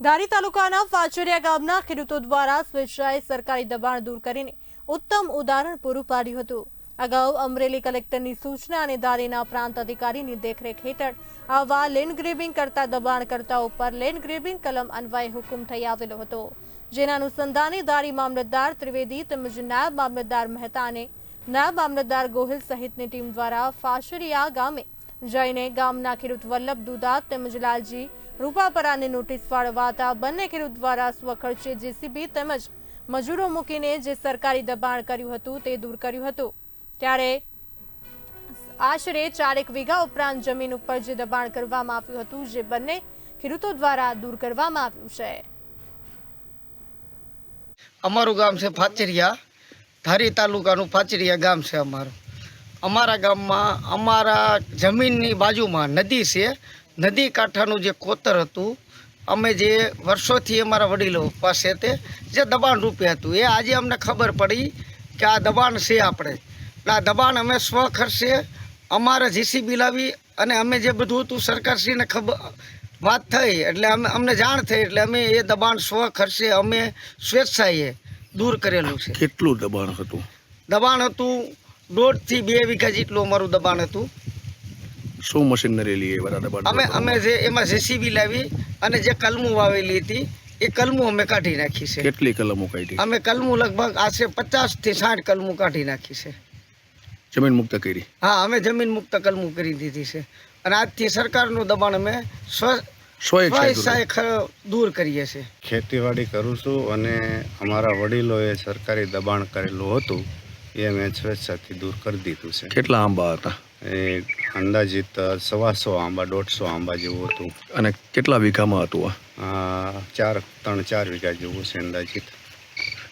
ધારી તાલુકાના વાચરિયા ગામના ખેડૂતો દ્વારા સ્વેચ્છાએ સરકારી દબાણ દૂર કરીને ઉત્તમ ઉદાહરણ પૂરું પાડ્યું હતું. અગાઉ અમરેલી કલેક્ટરની સૂચના અને ધારીના પ્રાંત અધિકારીની દેખરેખ હેઠળ આવા લેન્ડ ગ્રેબિંગ કરતા દબાણકર્તા ઉપર લેન્ડ ગ્રેબિંગ કલમ અન્વયે હુકમ થઈ આવેલો હતો. જેના અનુસંધાને ધારી મામલતદાર ત્રિવેદી તેમજ નાયબ મામલતદાર મહેતા અને નાયબ મામલતદાર ગોહિલ સહિતની ટીમ દ્વારા ફાશરિયા ગામે જઈને ગામના ખેડૂત વલ્લભ દુધા તેમજ લાલજી રૂપાપરાને નોટિસ ફાળવાતા બંને ખેડૂત દ્વારા સ્વખર્ચે જેસીબી તેમજ મજૂરો મૂકીને જે સરકારી દબાણ કર્યું હતું તે દૂર કર્યું હતું. ત્યારે આશરે ચારેક વીઘા ઉપરાંત જમીન ઉપર જે દબાણ કરવામાં આવ્યું હતું, જે બંને ખેડૂતો દ્વારા દૂર કરવામાં આવ્યું છે. અમારું ગામ છે ફાચરિયા. ધારી તાલુકાનું ફાચરિયા ગામ છે અમારું. અમારા ગામમાં અમારા જમીનની બાજુમાં નદી છે. નદી કાંઠાનું જે કોતર હતું અમે જે વર્ષોથી અમારા વડીલો પાસે તે જે દબાણ રૂપે હતું એ આજે અમને ખબર પડી કે આ દબાણ છે આપણે. એટલે આ દબાણ અમે સ્વ ખર્ચે અમારે જીસીબી લાવી અને અમે જે બધું હતું સરકારશ્રીને ખબર વાત થઈ એટલે અમે અમને જાણ થઈ એટલે અમે એ દબાણ સ્વ ખર્ચે અમે સ્વેચ્છાએ દૂર કરેલું છે. કેટલું દબાણ હતું? દબાણ હતું દોઢથી બે વીઘા જેટલું અમારું દબાણ હતું. શું મશીનરી લઈએ દબાણ અમે અમે જે એમાં જેસીબી લાવી અને જે કલમું વાવેલી હતી એ કલમું અમે કાઢી નાખી છે. કેટલી કલમો કાઢી? અમે કલમું લગભગ આશરે પચાસથી સાઠ કલમું કાઢી નાખી છે. જમીન મુક્ત કરી? હા અમે જમીન મુક્ત કલમું કરી દીધી છે. અને આજથી સરકારનું દબાણ અમે દૂર કરીએ છીએ. ખેતીવાડી કરું છું અને અમારા વડીલોએ સરકારી દબાણ કરેલું હતું. એ મેં સ્વેચ્છાથી દૂર કરી દીધું છે. કેટલા આંબા હતા? એ અંદાજિત સવાસો આંબા દોઢસો આંબા જેવું હતું. અને કેટલા વીઘામાં હતું આ? ચાર ત્રણ ચાર વીઘા જેવું છે અંદાજિત.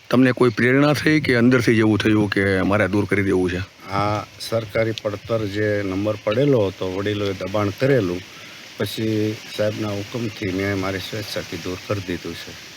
તમને કોઈ પ્રેરણા થઈ કે અંદરથી જેવું થયું કે મારે દૂર કરી દેવું છે? આ સરકારી પડતર જે નંબર પડેલો હતો વડીલોએ દબાણ કરેલું પછી સાહેબના હુકમથી મેં મારી સ્વેચ્છાથી દૂર કરી દીધું છે.